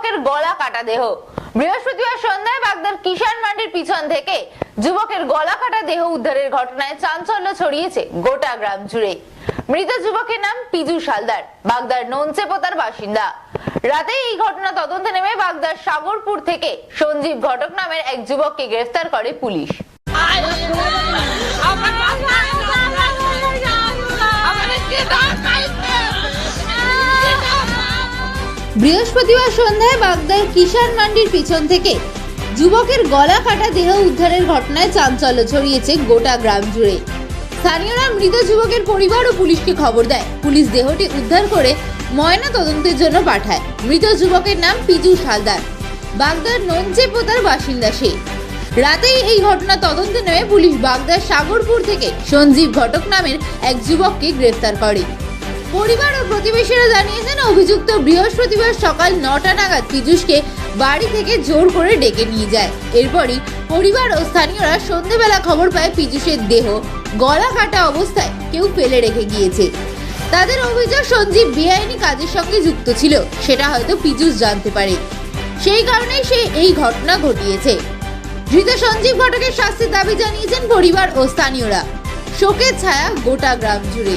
যুবকের গলা কাটা দেহ বৃহস্পতিবার সন্ধ্যায় বাগদার কিষান মান্ডির পিছন থেকে যুবকের গলা কাটা দেহ উদ্ধারের ঘটনায় চাঞ্চল্য ছড়িয়েছে গোটা গ্রাম জুড়ে মৃত যুবকের নাম পিজু সালদার বাগদার নঞ্চেপোতার বাসিন্দা রাতে এই ঘটনা তদন্তে নেমে বাগদার সাগরপুর থেকে সঞ্জীব ঘটক নামের এক যুবককে গ্রেফতার করে পুলিশ বৃহস্পতিবার সন্ধ্যায় বাগদার কিষান মান্ডির পিছন থেকে যুবকের গলা কাটা দেহ উদ্ধারের ঘটনায় চাঞ্চল্য ছড়িয়েছে গোটা গ্রাম জুড়ে। স্থানীয়রা মৃত যুবকের পরিবার ও পুলিশকে খবর দেয়। পুলিশ দেহটি উদ্ধার করে ময়না তদন্তের জন্য পাঠায়। মৃত যুবকের নাম পিজু সালদার বাগদার নঞ্চেপোতার বাসিন্দা সে। রাতেই এই ঘটনা তদন্তে নেমে পুলিশ বাগদার সাগরপুর থেকে সঞ্জীব ঘটক নামের এক যুবককে গ্রেফতার করে। পরিবার ও প্রতিবেশীরা জানিয়েছেন, অভিযুক্ত বৃহস্পতিবার সকাল নটা নাগাদ পীযূষকে বাড়ি থেকে জোর করে ডেকে নিয়ে যায়। এরপরই পরিবার ও স্থানীয়রা সন্ধেবেলা খবর পায় পীযূষের দেহ গলা কাটা অবস্থায় কেউ ফেলে রেখে গিয়েছে। তাদের অভিযোগ, সঞ্জীব বেআইনি কাজের সঙ্গে যুক্ত ছিল, সেটা হয়তো পীযূষ জানতে পারে। সেই কারণেই সে এই ঘটনা ঘটিয়েছে। ধৃত সঞ্জীব ঘটকের শাস্তির দাবি জানিয়েছেন পরিবার ও স্থানীয়রা। শোকের ছায়া গোটা গ্রাম জুড়ে।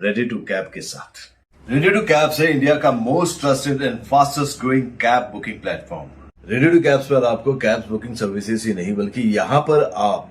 रेडी टू कैब के साथ। रेडी टू कैब से इंडिया का most trusted and fastest growing cab booking platform ready to cabs पर आपको कैब बुकिंग सर्विसेज़ ही नहीं, बल्कि यहाँ पर आप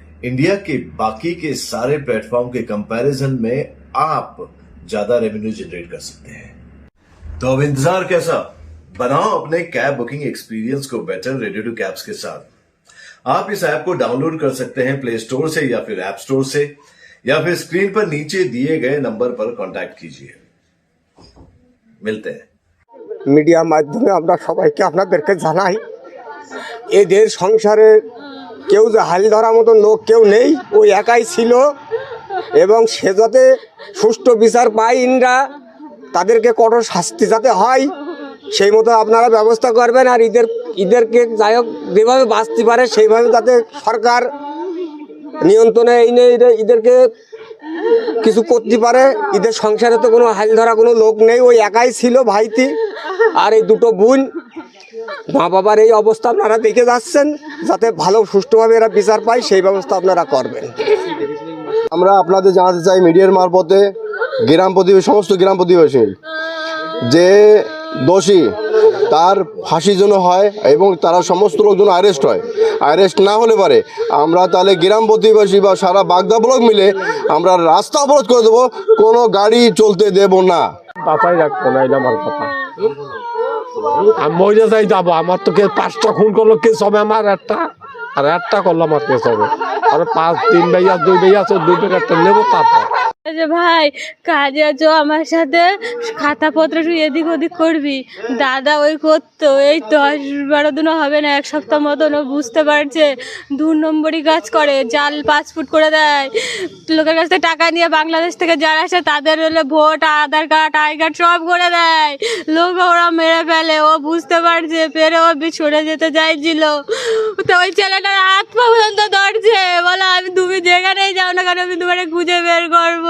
इंडिया के बाकी के सारे प्लेटफॉर्म के कंपैरिजन में आप ज्यादा रेवेन्यू जनरेट कर सकते हैं तो अब इंतजार कैसा बनाओ अपने कैब बुकिंग एक्सपीरियंस को बेटर रेडी टू कैब्स के साथ आप इस ऐप को डाउनलोड कर सकते हैं प्ले स्टोर से या फिर ऐप स्टोर से या फिर स्क्रीन पर नीचे दिए गए नंबर पर कांटेक्ट कीजिए मिलते हैं মিডিয়ার মাধ্যমে আমরা সবাইকে আপনাদেরকে জানাই এদের সংসারে কেউ যে হাল ধরার মতন লোক কেউ নেই ওই একাই ছিল। এবং সে যাতে সুষ্ঠু বিচার পায় ইনরা তাদেরকে কঠোর শাস্তি যাতে হয়, সেই মতো আপনারা ব্যবস্থা করবেন আর ঈদের, ঈদেরকে যাই হোক যেভাবে বাঁচতে পারে, সেইভাবে যাতে সরকার নিয়ন্ত্রণে এনে এদের- ঈদেরকে কিছু করতে পারে। ঈদের সংসারে তো কোনো হাল ধরা কোনো লোক নেই ওই একাই ছিল ভাইতি আর এই দুটো বোন। মা বাবার এই অবস্থা আপনারা দেখে যাচ্ছেন। যাতে ভালো সুষ্ঠুভাবে এরা বিচার পায় সেই ব্যবস্থা আপনারা করবেন। আমরা আপনাদের জানাতে চাই মিডিয়ার মারফতে গ্রাম প্রতিবেশী সমস্ত গ্রাম প্রতিবেশী যে দোষী তার ফাঁসি যেন হয় এবং তারা সমস্ত লোকজন অ্যারেস্ট হয়। অ্যারেস্ট না হলে পারে। আমরা তাহলে গ্রাম প্রতিবেশী বা সারা বাগদা ব্লক মিলে আমরা রাস্তা অবরোধ করে দেবো কোনো গাড়ি চলতে দেব না। বাঁচাই রাখব না এটা আমার কথা। আমি মরে যাই যাব, আমার তো কে পাঁচটা খুন করল কেস হবে আমার একটা? আর একটা করল আমার কেস হবে আর পাঁচ, তিন ভাইয়া, দুই ভাইয়া ভাইয়া একটা নেব তারপর। ভাই, কাজে আছো আমার সাথে? খাতাপত্র একটু এদিক ওদিক করবি? দাদা, ওই করতো। এই দশ বারো দিনও হবে না, এক সপ্তাহ মতন ও বুঝতে পারছে। দু নম্বরই কাজ করে, জাল পাসপোর্ট করে দেয়। লোকের কাছ থেকে টাকা নিয়ে বাংলাদেশ থেকে যারা আসে, তাদের হলে vote, Aadhaar card, I card সব করে দেয়। লোক ওরা মেরে ফেলে, ও বুঝতে পারছে পেরে ও ছড়ে যেতে চাইছিল। তো ওই ছেলেটার হাত পা পর্যন্ত ধরছে। বলো, আমি তুমি যেখানেই যাও না কেন আমি তোমার খুঁজে বের করব।